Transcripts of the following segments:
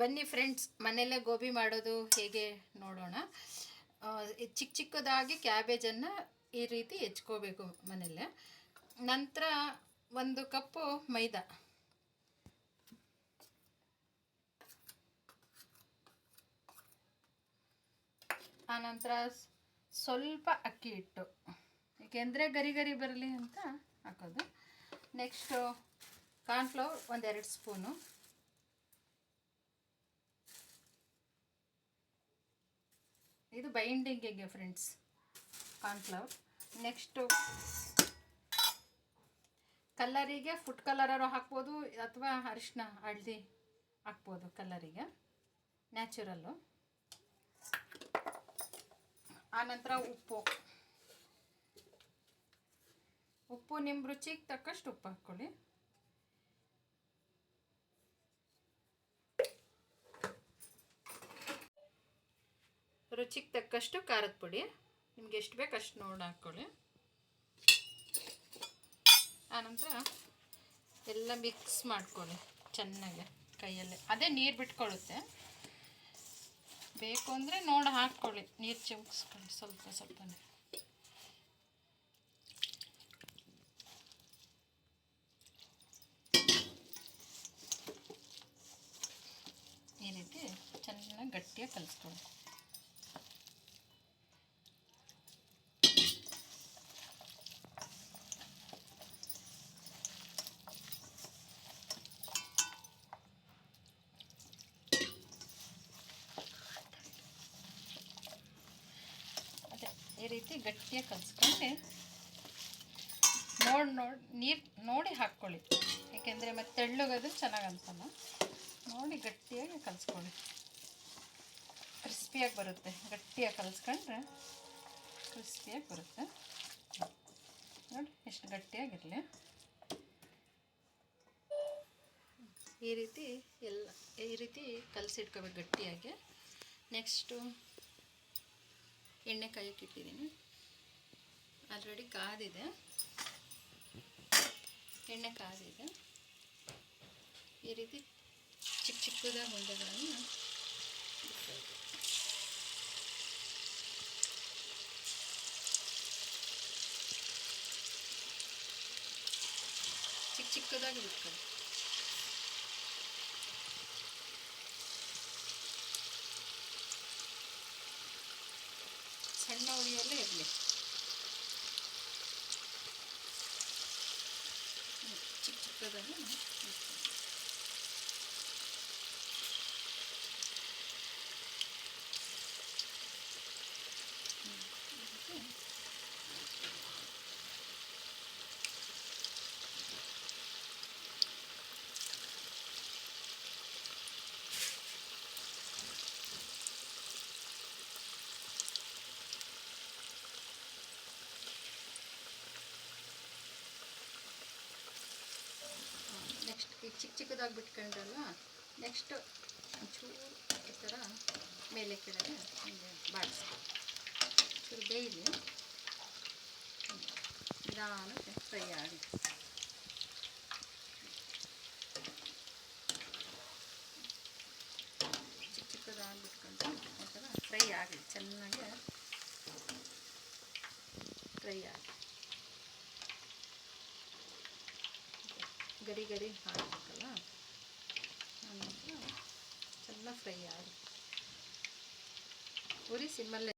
ಬನ್ನಿ ಫ್ರೆಂಡ್ಸ್ ಮನೆಯಲ್ಲೇ ಗೋಬಿ ಮಾಡೋದು ಹೇಗೆ ನೋಡೋಣ. ಚಿಕ್ಕ ಚಿಕ್ಕದಾಗಿ ಕ್ಯಾಬೇಜನ್ನು ಈ ರೀತಿ ಹೆಚ್ಕೋಬೇಕು ಮನೆಯಲ್ಲೇ. ನಂತರ ಒಂದು ಕಪ್ಪು ಮೈದಾ. ಆನಂತರ ಸ್ವಲ್ಪ ಅಕ್ಕಿ ಹಿಟ್ಟು. ಏಕೆಂದರೆ ಗರಿ ಗರಿ ಬರಲಿ ಅಂತ ಹಾಕೋದು. ನೆಕ್ಸ್ಟು ಕಾರ್ನ್ಫ್ಲವರ್ ಒಂದೆರಡು ಸ್ಪೂನು ಇದು ಬೈಂಡಿಂಗಿಗೆ ಫ್ರೆಂಡ್ಸ್ ಕಾರ್ನ್ಫ್ಲವರ್ ನೆಕ್ಸ್ಟು ಕಲ್ಲರಿಗೆ ಫುಡ್ ಕಲರಾರು ಹಾಕ್ಬೋದು ಅಥವಾ ಅರಿಶಿನ ಹಳದಿ ಹಾಕ್ಬೋದು ಕಲ್ಲರಿಗೆ ನ್ಯಾಚುರಲ್ಲು ಆನಂತರ ಉಪ್ಪು. ಉಪ್ಪು ನಿಮ್ಮ ರುಚಿಗೆ ತಕ್ಕಷ್ಟು ಉಪ್ಪು ಹಾಕ್ಕೊಳ್ಳಿ ರುಚಿಗೆ ತಕ್ಕಷ್ಟು ಖಾರದ ಪುಡಿ. ನಿಮ್ಗೆ ಎಷ್ಟು ಬೇಕು ಅಷ್ಟು ನೋಡಿ ಹಾಕ್ಕೊಳ್ಳಿ. ಆನಂತರ ಎಲ್ಲ ಮಿಕ್ಸ್ ಮಾಡ್ಕೊಳ್ಳಿ ಚೆನ್ನಾಗಿ ಕೈಯಲ್ಲೇ. ಅದೇ ನೀರು ಬಿಟ್ಕೊಳ್ಳುತ್ತೆ. ಬೇಕು ಅಂದರೆ ನೋಡಿ ಹಾಕ್ಕೊಳ್ಳಿ. ನೀರು ಚಿಮ್ಕಿಸ್ಕೊಳ್ಳಿ ಸ್ವಲ್ಪ ಸ್ವಲ್ಪನೇ. ಈ ರೀತಿ ಚೆನ್ನಾಗಿ ಗಟ್ಟಿಯಾಗಿ ಕಲಿಸ್ಕೊಳ್ಳಿ ಅದೇ ಈ ರೀತಿ ಗಟ್ಟಿಯಾಗಿ ಕಲಿಸ್ಕೊಂಡು. ನೋಡಿ ನೋಡಿ, ನೀರು ನೋಡಿ ಹಾಕ್ಕೊಳ್ಳಿ. ಯಾಕೆಂದರೆ ಮತ್ತೆ ತೆಳ್ಳಗದು ಚೆನ್ನಾಗಿ ಅನ್ಸಲ್ಲ ನೋಡಿ ಗಟ್ಟಿಯಾಗಿ ಕಲಿಸ್ಕೊಳ್ಳಿ. ಕ್ರಿಸ್ಪಿಯಾಗಿ ಬರುತ್ತೆ. ಗಟ್ಟಿಯಾಗಿ ಕಲಿಸ್ಕೊಂಡ್ರೆ ಕ್ರಿಸ್ಪಿಯಾಗಿ ಬರುತ್ತೆ. ನೋಡಿ, ಎಷ್ಟು ಗಟ್ಟಿಯಾಗಿರಲಿ. ಈ ರೀತಿ ಎಲ್ಲ, ಈ ರೀತಿ ಕಲಸಿಟ್ಕೋಬೇಕು ಗಟ್ಟಿಯಾಗಿ. ನೆಕ್ಸ್ಟು ಎಣ್ಣೆ ಕಾಯಕ್ಕೆ ಇಟ್ಟಿದ್ದೀನಿ. ಆಲ್ರೆಡಿ ಕಾದಿದೆ. ಎಣ್ಣೆ ಕಾದಿದೆ. ಈ ರೀತಿ ಚಿಕ್ಕ ಚಿಕ್ಕದಾಗಿ ಉಂಡೆಗಳನ್ನು ಬಿಟ್ಕೊಳ್ಬೇಕು. ಚಿಕ್ಕ ಚಿಕ್ಕದಾಗಿ ಬಿಟ್ಕೊಳ್ಳಿ ಉರಿಯಲ್ಲೇ ಇರಲಿ. ಚಿಕ್ಕ ಚಿಕ್ಕದಾಗಿ ಚಿಕ್ಕ ಚಿಕ್ಕದಾಗಿ ಬಿಟ್ಕೊಂಡ್ರಲ್ಲ ನೆಕ್ಸ್ಟ್ ಒಂಚೂರು ಈ ಥರ ಮೇಲೆ ಕೆಳಗೆ ಹಿಂಗೆ ಬಾಡಿಸಿ ಚೂರು ಬೇಯಲಿ ನಿಧಾನಕ್ಕೆ ಫ್ರೈ ಆಗಿ. ಚಿಕ್ಕ ಚಿಕ್ಕದಾಗಿ ಬಿಟ್ಕೊಂಡು ಈ ಥರ ಫ್ರೈ ಆಗಲಿ ಚೆನ್ನಾಗಿ ಫ್ರೈ ಆಗಲಿ ಗರಿ ಗಡಿ ಹಾಕಬೇಕಲ್ಲ? ಆನಂತರ ಚೆನ್ನಾಗಿ ಫ್ರೈ ಆಗಿ ಉರಿ ಸಿಮ್ಮಲ್ಲೇ.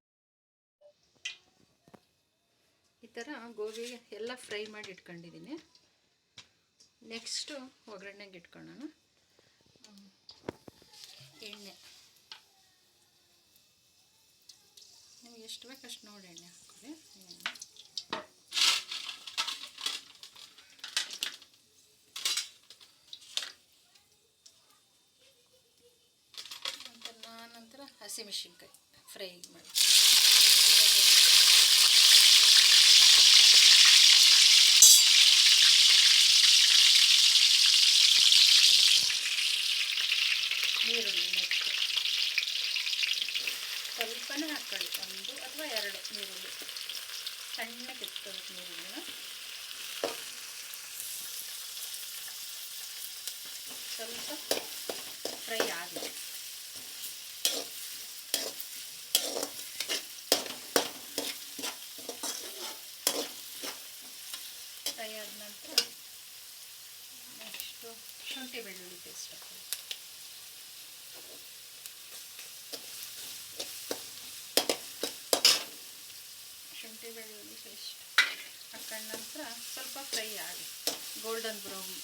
ಈ ಥರ ಗೋಬಿ ಎಲ್ಲ ಫ್ರೈ ಮಾಡಿ ಇಟ್ಕೊಂಡಿದ್ದೀನಿ. ನೆಕ್ಸ್ಟು ಒಗ್ಗರಣೆಗೆ ಇಟ್ಕೊಳ್ಳೋಣ. ಎಣ್ಣೆ. ನಿಮ್ಗೆ ಎಷ್ಟು ಬೇಕು ಅಷ್ಟು ನೋಡಿ ಎಣ್ಣೆ ಹಾಕ್ಕೊಳ್ಳಿ. ಹಸಿಮೆಣಸಿನ್ಕಾಯಿ ಫ್ರೈ ಮಾಡಿ ನೀರುಳ್ಳಿ, ನೆಕ್ಸ್ಟ್. ಸ್ವಲ್ಪನೇ ಹಾಕ್ಕೊಳ್ಳಿ ಒಂದು ಅಥವಾ ಎರಡು ನೀರುಳ್ಳಿ. ಸಣ್ಣ ಕಿತ್ಕೋಬೇಕು ನೀರುಳ್ಳಿನ. ಸ್ವಲ್ಪ ಫ್ರೈ ಆಗಲಿ ಶುಂಠಿ ಬೆಳ್ಳುಳ್ಳಿ ಪೇಸ್ಟ್ ಹಾಕೊಳ್ಳಿ ಶುಂಠಿ ಬೆಳ್ಳುಳ್ಳಿ ಪೇಸ್ಟ್ ಹಾಕೊಂಡ ನಂತರ ಸ್ವಲ್ಪ ಫ್ರೈ ಆಗಿ ಗೋಲ್ಡನ್ ಬ್ರೌನ್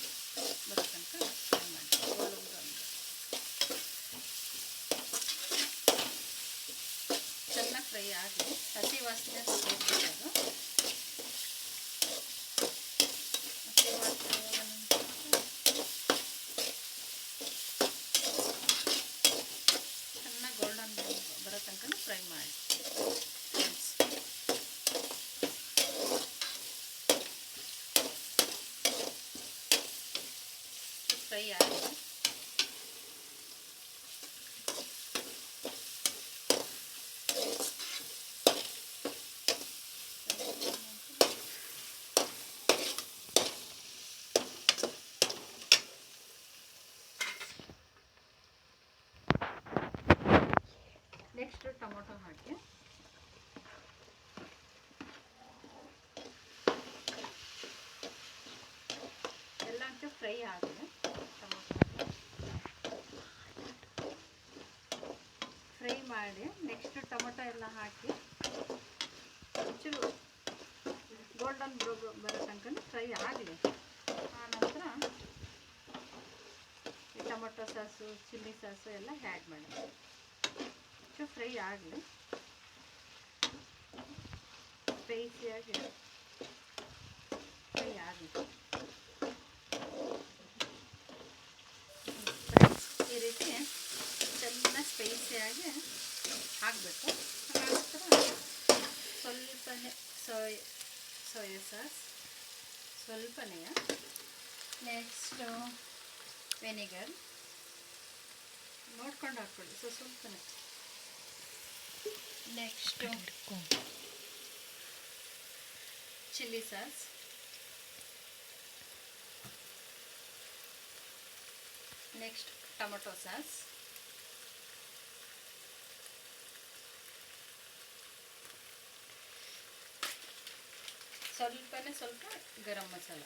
ಬರೋ ತನಕ ಫ್ರೈ ಮಾಡಿ ಗೋಲ್ಡನ್ ಬ್ರೌನ್ ಚೆನ್ನಾಗಿ ಫ್ರೈ ಆಗಿ ಹಸಿ ವಾಸನೆ ಹೋಗ್ಬೇಕು ಅದು ಹಸಿ ವಾಸನೆ ಹೋದ ನಂತರ ಚೆನ್ನಾಗಿ ಗೋಲ್ಡನ್ ಬರೋ ತನಕ ಫ್ರೈ ಮಾಡಿ ಫ್ರೆಂಡ್ಸ್ ಫ್ರೈ ಆಗಿದೆ ನೆಕ್ಸ್ಟ್ ಟೊಮೊಟೊ ಹಾಕಿ. ಎಲ್ಲ ಅಂತ ಫ್ರೈ ಆಗಿದೆ. ಟೊಮೊಟೊ ಫ್ರೈ ಮಾಡಿ ನೆಕ್ಸ್ಟ್ ಟೊಮೊಟೊ ಎಲ್ಲ ಹಾಕಿ ಒಂಚೂರು ಗೋಲ್ಡನ್ ಬ್ರೋ ಬರೋ ತನಕ ಫ್ರೈ ಆಗಲಿ ಆನಂತರ ಟೊಮೊಟೊ ಸಾಸು, ಚಿಲ್ಲಿ ಸಾಸು ಎಲ್ಲ ಆ್ಯಡ್ ಮಾಡಿ. ಚೂರು ಫ್ರೈ ಆಗಲಿ. ಸ್ಪೈಸಿಯಾಗಿ ಫ್ರೈ ಆಗಲಿ. ಈ ರೀತಿ ಚೆನ್ನಾಗಿ ಸ್ಪೈಸಿಯಾಗಿ ಹಾಕಬೇಕು ಆನಂತರ ಸ್ವಲ್ಪನೇ ಸೋಯ್ ಸೋಯಾ ಸಾಸ್ ಸ್ವಲ್ಪನೇ ನೆಕ್ಸ್ಟು ವೆನಿಗರ್ ನೋಡ್ಕೊಂಡು ಹಾಕ್ಕೊಳ್ಳಿ. ಸೊ ಸ್ವಲ್ಪನೇ. Next chilli sauce next tomato sauce ಸ್ವಲ್ಪನೇ ಸ್ವಲ್ಪ ಗರಂ ಮಸಾಲ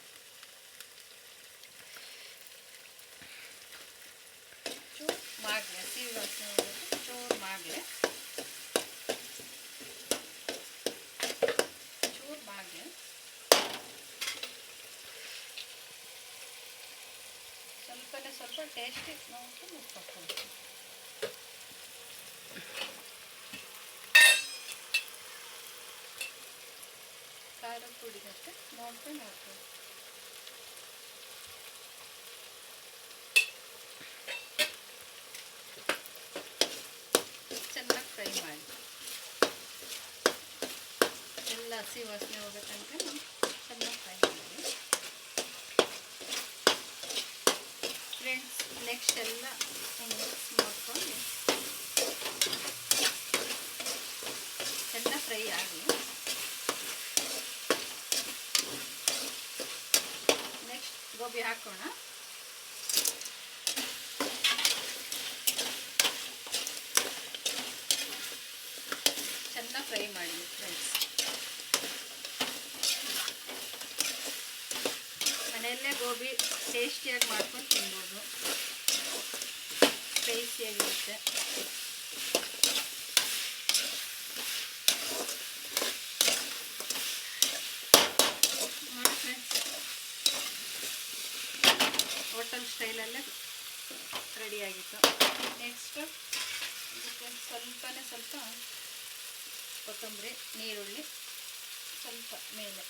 ಚೂರು ಮಾಡಲಿ ಹಸಿ ವಾಸನೆ ಹೋಗೋದು ಚೂರು ಮಾಡಲಿ ಸ್ವಲ್ಪನೇ ಸ್ವಲ್ಪ ಟೇಸ್ಟಿ ನೋಡ್ಕೊಂಡು ಉಪ್ಪು ಹಾಕ್ಕೊಂಡು ಖಾರ ಪುಡಿ ಮತ್ತೆ ನೋಡ್ಕೊಂಡು ಹಾಕ್ಕೊಂಡು ಚೆನ್ನಾಗಿ ಫ್ರೈ ಮಾಡಿ. ಎಲ್ಲ ಹಸಿ ವಾಸನೆ ಹೋಗೋ ತನಕ ಚೆನ್ನಾಗಿ ಫ್ರೈ ಮಾಡಿ. ಫ್ರೆಂಡ್ಸ್ ನೆಕ್ಸ್ಟ್ ಎಲ್ಲ ಮಾಡ್ಕೊಂಡು ಎಲ್ಲ ಫ್ರೈ ಆಗಿ ನೆಕ್ಸ್ಟ್ ಗೋಬಿ ಹಾಕೋಣ ಚೆನ್ನಾಗಿ ಫ್ರೈ ಮಾಡಿ ಫ್ರೆಂಡ್ಸ್ ಮನೆಯಲ್ಲೇ ಗೋಬಿ ಟೇಸ್ಟಿಯಾಗಿ ಮಾಡ್ಕೊಂಡು ತಿನ್ಬೋದು. ಫ್ರೆಂಡ್ಸ್ ಹೋಟೆಲ್ ಸ್ಟೈಲಲ್ಲೇ ರೆಡಿಯಾಗಿತ್ತು. ನೆಕ್ಸ್ಟು ಇದಕ್ಕೆ ಸ್ವಲ್ಪನೇ ಸ್ವಲ್ಪ ಕೊತ್ತಂಬರಿ, ನೀರುಳ್ಳಿ, ಸ್ವಲ್ಪ ಮೇಲೆ.